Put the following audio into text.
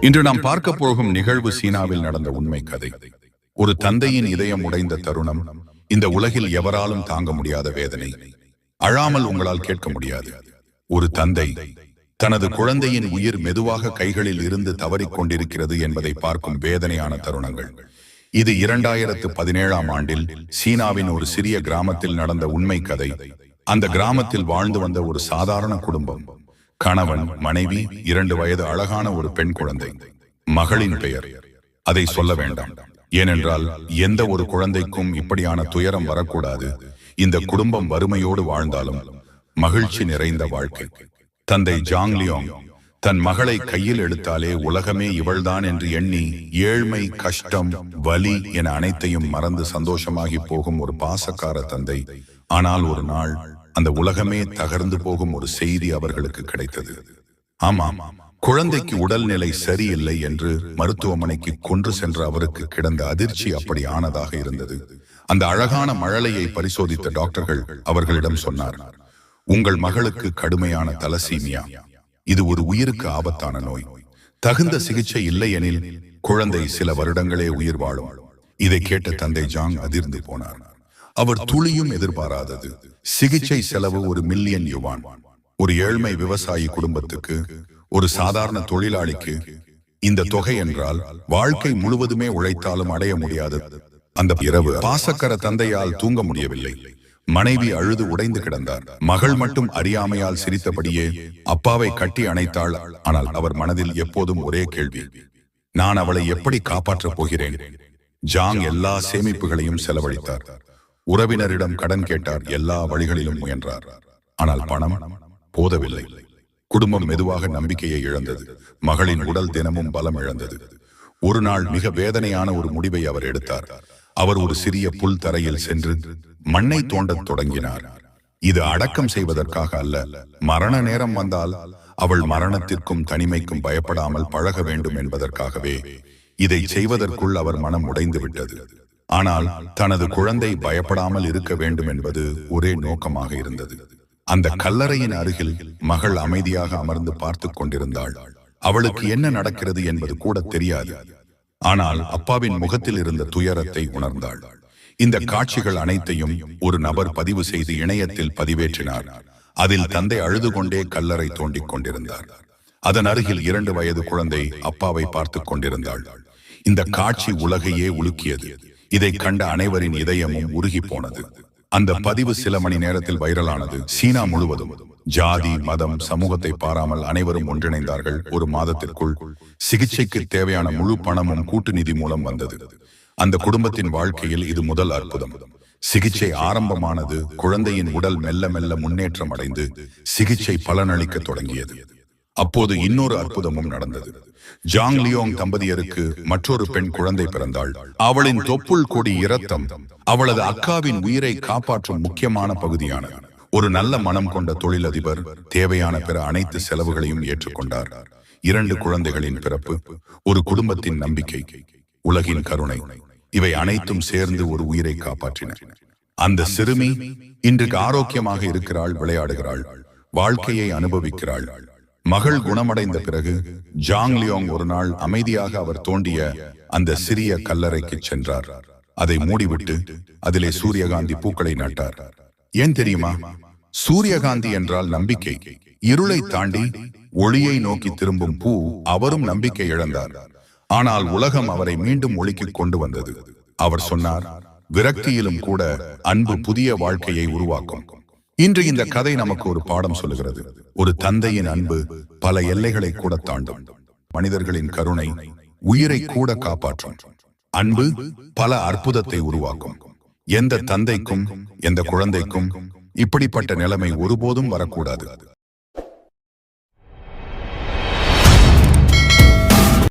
இன்று நாம் பார்க்க போகும் நிகழ்வு சீனாவில் நடந்த உண்மை கதை. ஒரு தந்தையின் இதயம் உடைந்த தருணம் இந்த உலகில் எவராலும் தாங்க முடியாத வேதனை. அழாமல் உங்களால் கேட்க முடியாது. ஒரு தந்தை தனது குழந்தையின் உயிர் மெதுவாக கைகளில் இருந்து தவறிக் கொண்டிருக்கிறது என்பதை பார்க்கும் வேதனையான தருணங்கள். இது இரண்டாயிரத்து பதினேழாம் ஆண்டில் சீனாவின் ஒரு சிறிய கிராமத்தில் நடந்த உண்மை கதை. அந்த கிராமத்தில் வாழ்ந்து வந்த ஒரு சாதாரண குடும்பம். கணவன் மனைவி இரண்டு வயது அழகான ஒரு பெண் குழந்தை. மகளின் பெயர். அதை சொல்ல வேண்டாம். ஏனென்றால் எந்த ஒரு குழந்தைக்கும் இப்படியான துயரம் வரக்கூடாது. இந்த குடும்பம் வறுமையோடு வாழ்ந்தாலும் மகிழ்ச்சி நிறைந்த வாழ்க்கை. தந்தை ஜாங் லியோங் தன் மகளை கையில் எடுத்தாலே உலகமே இவள்தான் என்று எண்ணி ஏழ்மை கஷ்டம் வலி என அனைத்தையும் மறந்து சந்தோஷமாகி போகும் ஒரு பாசக்கார தந்தை. ஆனால் ஒரு நாள் அந்த உலகமே தகர்ந்து போகும் ஒரு செய்தி அவர்களுக்கு கிடைத்தது. ஆமாம் குழந்தைக்கு உடல்நிலை சரியில்லை என்று மருத்துவமனைக்கு கொன்று சென்ற அவருக்கு கிடந்த அதிர்ச்சி அப்படி ஆனதாக இருந்தது. அந்த அழகான மழலையை பரிசோதித்த டாக்டர்கள் அவர்களிடம் சொன்னார் உங்கள் மகளுக்கு கடுமையான தலசீமியா. இது ஒரு உயிருக்கு ஆபத்தான நோய். தகுந்த சிகிச்சை இல்லையெனில் குழந்தை சில வருடங்களே உயிர் வாழும். இதை கேட்ட தந்தை ஜாங் அதிர்ந்து போனார். அவர் துளியும் எதிர்பாராதது. சிகிச்சை செலவு ஒரு மில்லியன் யுவான். ஒரு ஏழ்மை விவசாயி குடும்பத்துக்கு ஒரு சாதாரண தொழிலாளிக்கு இந்த தொகை என்றால் வாழ்க்கை முழுவதுமே உழைத்தாலும் அடைய முடியாது அந்த இரவு. பாசக்கர தந்தையால் தூங்க முடியவில்லை. மனைவி அழுது உடைந்து கிடந்தார். மகள் மட்டும் அறியாமையால் சிரித்தபடியே அப்பாவை கட்டி அணைத்தாள். ஆனால் அவர் மனதில் எப்போதும் ஒரே கேள்வி. நான் அவளை எப்படி காப்பாற்றப் போகிறேன்? ஜாங் எல்லா சேமிப்புகளையும் செலவழித்தார். உறவினரிடம் கடன் கேட்டார் எல்லா வழிகளிலும் முயன்றார். ஆனால் பணம் போதவில்லை. குடும்பம் மெதுவாக நம்பிக்கையை இழந்தது. மகளின் உடல் தினமும் பலம் இழந்தது. ஒரு நாள் மிக வேதனையான ஒரு முடிவை அவர் எடுத்தார். அவர் ஒரு சிறிய புல் தரையில் சென்று மண்ணை தோண்டத் தொடங்கினார். இது அடக்கம் செய்வதற்காக அல்ல. மரண நேரம் வந்தால் அவள் மரணத்திற்கும் தனிமைக்கும் பயப்படாமல் பழக வேண்டும் என்பதற்காகவே இதை செய்வதற்குள் அவர் மனம் உடைந்து விட்டது. ஆனால் தனது குழந்தை பயப்படாமல் இருக்க வேண்டும் என்பது ஒரே நோக்கமாக இருந்தது. அந்த கல்லறையின் அருகில் மகள் அமைதியாக அமர்ந்து பார்த்து கொண்டிருந்தாள். அவளுக்கு என்ன நடக்கிறது என்பது கூட தெரியாது. ஆனால் அப்பாவின் முகத்தில் இருந்த துயரத்தை உணர்ந்தாள். இந்த காட்சிகள் அனைத்தையும் ஒரு நபர் பதிவு செய்து இணையத்தில் பதிவேற்றினார். அதில் தந்தை அழுது கொண்டே கல்லறை தோண்டிக் கொண்டிருந்தார். அதன் அருகில் இரண்டு வயது குழந்தை அப்பாவை பார்த்து கொண்டிருந்தாள். இந்த காட்சி உலகையே உலுக்கியது. இதை கண்ட அனைவரின் இதயமும் உருகி போனது அந்த பதிவு சில மணி நேரத்தில் வைரலானது. சீனா முழுவதும் ஜாதி மதம் சமூகத்தை பாராமல் அனைவரும் ஒன்றிணைந்தார்கள். ஒரு மாதத்திற்குள் சிகிச்சைக்கு தேவையான முழு பணமும் கூட்டு நிதி மூலம் வந்தது. அந்த குடும்பத்தின் வாழ்க்கையில் இது முதல் அற்புதம். சிகிச்சை ஆரம்பமானது குழந்தையின் உடல் மெல்ல மெல்ல முன்னேற்றம் அடைந்து சிகிச்சை பலனளிக்க தொடங்கியது. அப்போது இன்னொரு அற்புதமும் நடந்தது. ஜாங் லியோங் தம்பதியருக்கு மற்றொரு பெண் குழந்தை பிறந்தாள். அவளின் தொப்புள் கொடி இரத்தம் அவளது அக்காவின் உயிரை காப்பாற்றும் முக்கியமான பகுதியானது ஒரு நல்ல மனம் கொண்ட தொழிலதிபர் தேவையான பிற அனைத்து செலவுகளையும் ஏற்றுக்கொண்டார். இரண்டு குழந்தைகளின் பிறப்பு ஒரு குடும்பத்தின் நம்பிக்கை உலகின் கருணை இவை அனைத்தும் சேர்ந்து ஒரு உயிரை காப்பாற்றின. அந்த சிறுமி இன்றைக்கு ஆரோக்கியமாக இருக்கிறாள் விளையாடுகிறாள் வாழ்க்கையை அனுபவிக்கிறாள். மகள் குணமடைந்த பிறகு ஜாங் லியோங் ஒரு நாள் அமைதியாக அவர் தோண்டிய அந்த சிறிய கல்லறைக்கு சென்றார். அதை மூடிவிட்டு அதிலே சூரியகாந்தி பூக்களை நட்டார். ஏன் தெரியுமா? சூரியகாந்தி என்றால் நம்பிக்கை. இருளை தாண்டி ஒளியை நோக்கி திரும்பும் பூ அவரும் நம்பிக்கை இழந்தார். ஆனால் உலகம் அவரை மீண்டும் ஒளிக்கு கொண்டு வந்தது. அவர் சொன்னார் விரக்தியிலும் கூட அன்பு புதிய வாழ்க்கையை உருவாக்கும். இன்று இந்த கதை நமக்கு ஒரு பாடம் சொல்லுகிறது. ஒரு தந்தையின் அன்பு பல எல்லைகளை கூட தாண்டும். மனிதர்களின் கருணை உயிரை கூட காப்பாற்றும். அன்பு பல அற்புதத்தை உருவாக்கும். எந்த தந்தைக்கும் எந்த குழந்தைக்கும் இப்படிப்பட்ட நிலைமை ஒருபோதும் வரக்கூடாது.